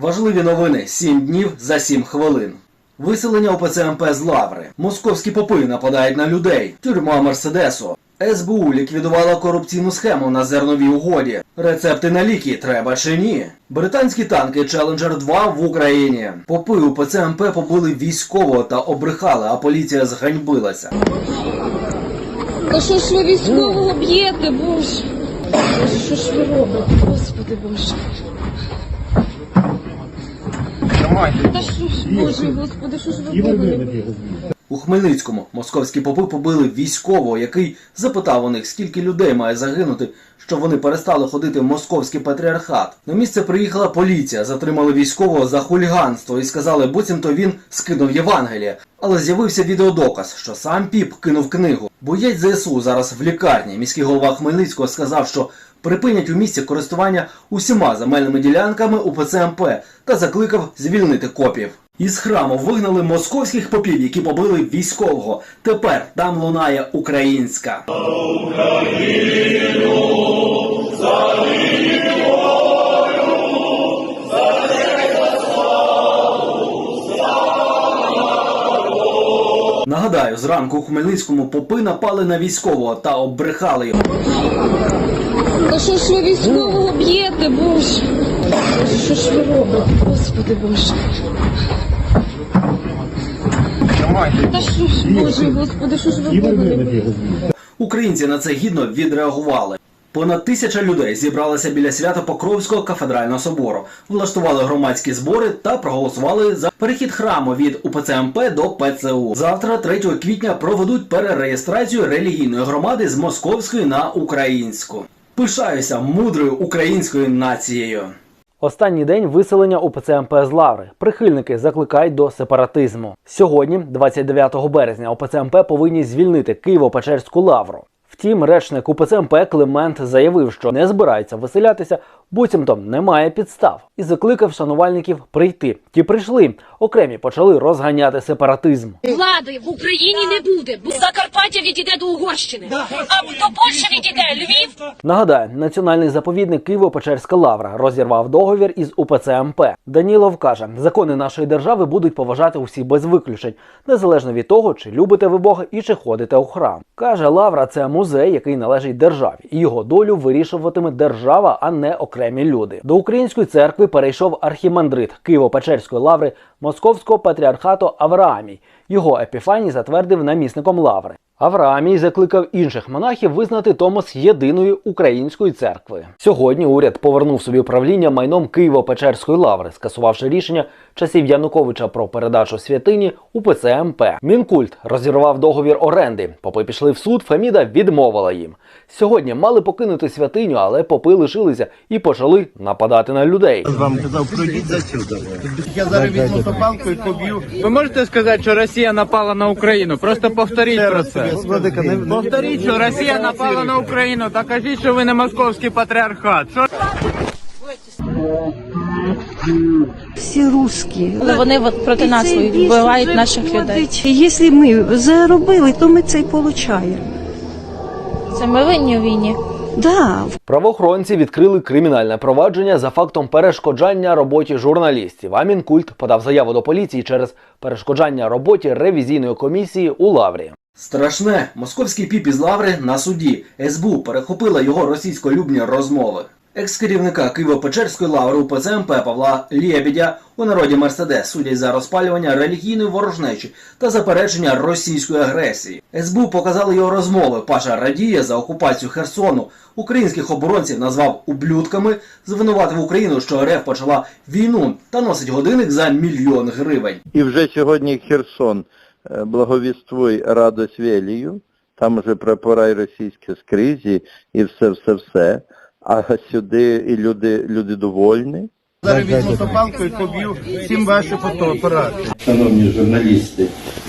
Важливі новини: сім днів за сім хвилин. Виселення ОПЦ МП з Лаври. Московські попи нападають на людей. Тюрма Мерседесу. СБУ ліквідувала корупційну схему на зерновій угоді. Рецепти на ліки треба чи ні? Британські танки Challenger 2 в Україні. Попи УПЦ МП побили військового та обрехали, а поліція зганьбилася. Та що ж ви військового б'єте, боже? Що ж ви робите, господи боже? Та що ж, боже, господи, що ж ви робите? У Хмельницькому московські попи побили військового, який запитав у них, скільки людей має загинути, щоб вони перестали ходити в московський патріархат. На місце приїхала поліція, затримали військового за хуліганство і сказали, буцімто він скинув Євангеліє. Але з'явився відеодоказ, що сам піп кинув книгу. Боєць ЗСУ зараз в лікарні. Міський голова Хмельницького сказав, що припинять у місті користування усіма земельними ділянками у ПЦМП та закликав звільнити копів. Із храму вигнали московських попів, які побили військового. Тепер там лунає українська. Нагадаю, зранку у Хмельницькому попи напали на військового та обрехали його. Та що ж ви військового б'єте, боже? Що ж ви робите, господи боже? Та що ж, боже, господи, що ж ви робите? Українці на це гідно відреагували. Понад тисяча людей зібралися біля свято Покровського кафедрального собору, влаштували громадські збори та проголосували за перехід храму від УПЦ МП до ПЦУ. Завтра, 3 квітня, проведуть перереєстрацію релігійної громади з московської на українську. Пишаюся мудрою українською нацією. Останній день виселення УПЦ МП з Лаври. Прихильники закликають до сепаратизму. Сьогодні, 29 березня, ОПЦ МП повинні звільнити Києво-Печерську лавру. Втім, речник УПЦ МП Климент заявив, що не збирається виселятися, буцімто немає підстав, і закликав шанувальників прийти. Ті прийшли, окремі почали розганяти сепаратизм. Влади в Україні не буде, бо Закарпаття відійде до Угорщини, а до Польщі відійде Львів. Нагадаю, національний заповідник Києво-Печерська лавра розірвав договір із УПЦ МП. Данілов каже, закони нашої держави будуть поважати усі без виключень, незалежно від того, чи любите ви Бога і чи ходите у храм. Каже, лавра це музей, який належить державі, і його долю вирішуватиме держава, а не окремі люди. До української церкви перейшов архімандрит Києво-Печерської лаври Московського патріархату Авраамій. Його епіфаній затвердив намісником лаври. Авраамій закликав інших монахів визнати Томос єдиною українською церкви. Сьогодні уряд повернув собі управління майном Києво-Печерської лаври, скасувавши рішення часів Януковича про передачу святині УПЦ МП. Мінкульт розірвав договір оренди. Попи пішли в суд. Феміда відмовила їм. Сьогодні мали покинути святиню, але попи лишилися і почали нападати на людей. вам казав, пройдіть за сюди. Я зараз візьму топалку і поб'ю. Ви можете сказати, що Росія напала на Україну? Просто повторіть про це. Владика, не, Повторіть, що Росія напала на Україну. Та кажіть, що ви не московський патріархат. Що всі русські. Але вони от проти нас вбивають наших людей. Якщо ми заробили, то ми це й получаємо. Це ми винні у війні. Да, Правоохоронці відкрили кримінальне провадження за фактом перешкоджання роботі журналістів. А Мінкульт подав заяву до поліції через перешкоджання роботі ревізійної комісії у Лаврі. Страшне, московський піп із Лаври на суді. СБУ перехопила його російськолюбні розмови. Екс-керівника Києво-Печерської лаври у ПЦМП Павла Лєбідя у народі Мерседес судять за розпалювання релігійної ворожнечі та заперечення російської агресії. СБУ показали його розмови. Паша радіє за окупацію Херсону. Українських оборонців назвав ублюдками, звинуватив Україну, що РФ почала війну та носить годинник за мільйон гривень. І вже сьогодні Херсон благовіствуй радость велію, там вже прапора російські скрізі і все-все-все. А сюди і люди, люди довольні. Зараз візьму топалку і поб'ю всім ваші фотоапарати. Шановні журналісти,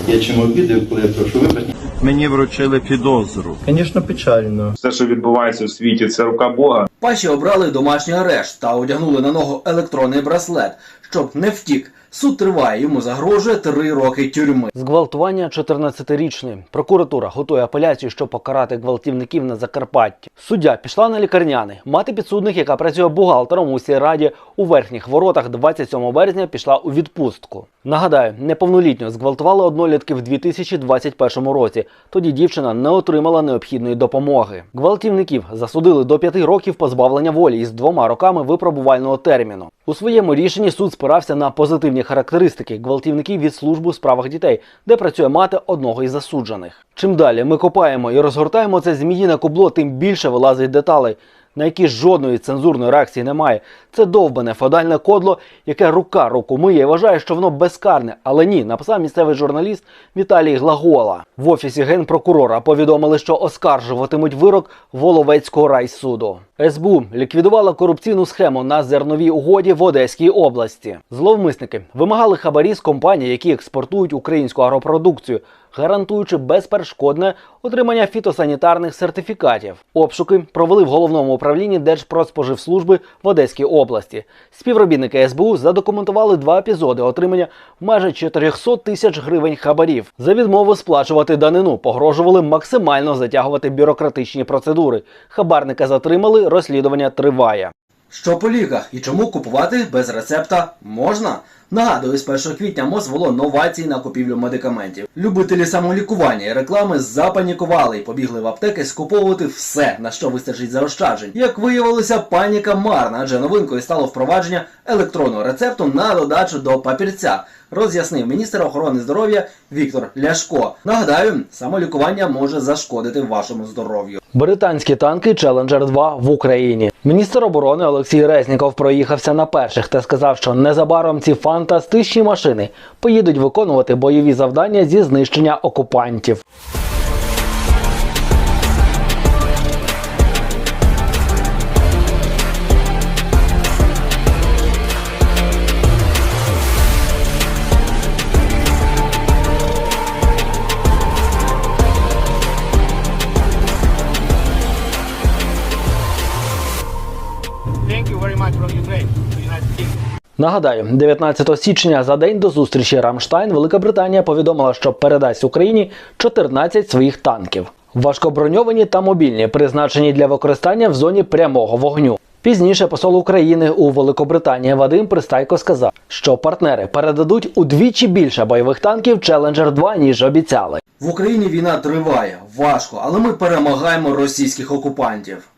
я чим обідав, коли я прошу вибачення. Мені вручили підозру. Звісно, печально. все, що відбувається у світі, це рука Бога. Паші обрали домашній арешт та одягнули на ногу електронний браслет, щоб не втік. Суд триває, йому загрожує три роки тюрми. Зґвалтування 14-річної. Прокуратура готує апеляцію, щоб покарати гвалтівників на Закарпатті. Суддя пішла на лікарняний. Мати підсудних, яка працює бухгалтером у сільраді у верхніх воротах 27 березня, пішла у відпустку. Нагадаю, неповнолітньо зґвалтували однолітки в 2021 році. Тоді дівчина не отримала необхідної допомоги. Гвалтівників засудили до 5 років позбавлення волі із двома роками випробувального терміну. У своєму рішенні суд спирався на позитивні характеристики гвалтівників від служби у справах дітей, де працює мати одного із засуджених. Чим далі ми копаємо і розгортаємо це зміїне кубло, тим більше вилазить деталей, на які жодної цензурної реакції немає. Це довбане феодальне кодло, яке рука руку миє і вважає, що воно безкарне. Але ні, написав місцевий журналіст Віталій Глагола. В офісі генпрокурора повідомили, що оскаржуватимуть вирок Воловецького райсуду. СБУ ліквідувала корупційну схему на зерновій угоді в Одеській області. Зловмисники вимагали хабарі з компаній, які експортують українську агропродукцію, гарантуючи безперешкодне отримання фітосанітарних сертифікатів. Обшуки провели в головному управлінні Держпродспоживслужби в Одеській області. Співробітники СБУ задокументували два епізоди отримання майже 400 тисяч гривень хабарів. За відмову сплачувати данину погрожували максимально затягувати бюрократичні процедури. Хабарника затримали, розслідування триває. Що по ліках і чому купувати без рецепта можна? Нагадую, з 1 квітня МОЗ ввело новації на купівлю медикаментів. Любителі самолікування і реклами запанікували і побігли в аптеки скуповувати все, на що вистачить заощаджень. Як виявилося, паніка марна, адже новинкою стало впровадження електронного рецепту на додачу до папірця. Роз'яснив міністр охорони здоров'я Віктор Ляшко. Нагадаю, самолікування може зашкодити вашому здоров'ю. Британські танки Challenger 2 в Україні. Міністр оборони Олексій Резніков проїхався на перших та сказав, що незабаром ці фантастичні машини поїдуть виконувати бойові завдання зі знищення окупантів. Thank you very much from Ukraine to United Kingdom. Нагадаю, 19 січня за день до зустрічі Рамштайн Велика Британія повідомила, що передасть Україні 14 своїх танків. Важкоброньовані та мобільні, призначені для використання в зоні прямого вогню. Пізніше посол України у Великобританії Вадим Пристайко сказав, що партнери передадуть удвічі більше бойових танків Challenger 2, ніж обіцяли. В Україні війна триває важко, але ми перемагаємо російських окупантів.